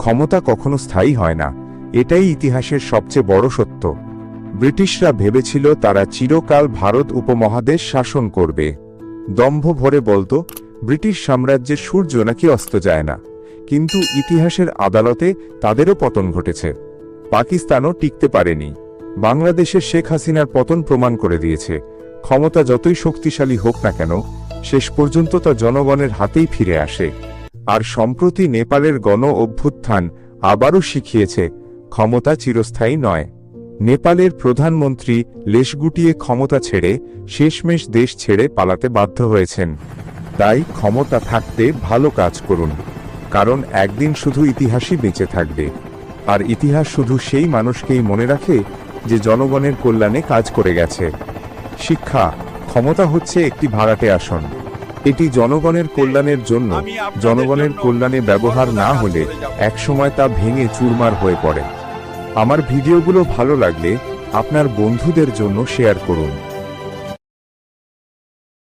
ক্ষমতা কখনো স্থায়ী হয় না। এটাই ইতিহাসের সবচেয়ে বড় সত্য। ব্রিটিশরা ভেবেছিল তারা চিরকাল ভারত উপমহাদেশ শাসন করবে। দম্ভ ভরে বলতো, ব্রিটিশ সাম্রাজ্যের সূর্য নাকি অস্ত যায় না। কিন্তু ইতিহাসের আদালতে তাদেরও পতন ঘটেছে। পাকিস্তানও টিকতে পারেনি। বাংলাদেশের শেখ হাসিনার পতন প্রমাণ করে দিয়েছে। ক্ষমতা যতই শক্তিশালী হোক না কেন, শেষ পর্যন্ত তা জনগণের হাতেই ফিরে আসে। আর সম্প্রতি নেপালের গণ অভ্যুত্থান আবারও শিখিয়েছে, ক্ষমতা চিরস্থায়ী নয়। নেপালের প্রধানমন্ত্রী লেশ গুটিয়ে ক্ষমতা ছেড়ে শেষমেশ দেশ ছেড়ে পালাতে বাধ্য হয়েছেন। তাই ক্ষমতা থাকতে ভালো কাজ করুন, কারণ একদিন শুধু ইতিহাসই বেঁচে থাকবে। আর ইতিহাস শুধু সেই মানুষকেই মনে রাখে যে জনগণের কল্যাণে কাজ করে গেছে। শিক্ষা, ক্ষমতা হচ্ছে একটি ভাড়াটে আসন। এটি জনগণের কল্যাণের জন্য। জনগণের কল্যাণে ব্যবহার না হলে একসময় তা ভেঙে চুরমার হয়ে পড়ে। আমার ভিডিওগুলো ভালো লাগলে আপনার বন্ধুদের জন্য শেয়ার করুন।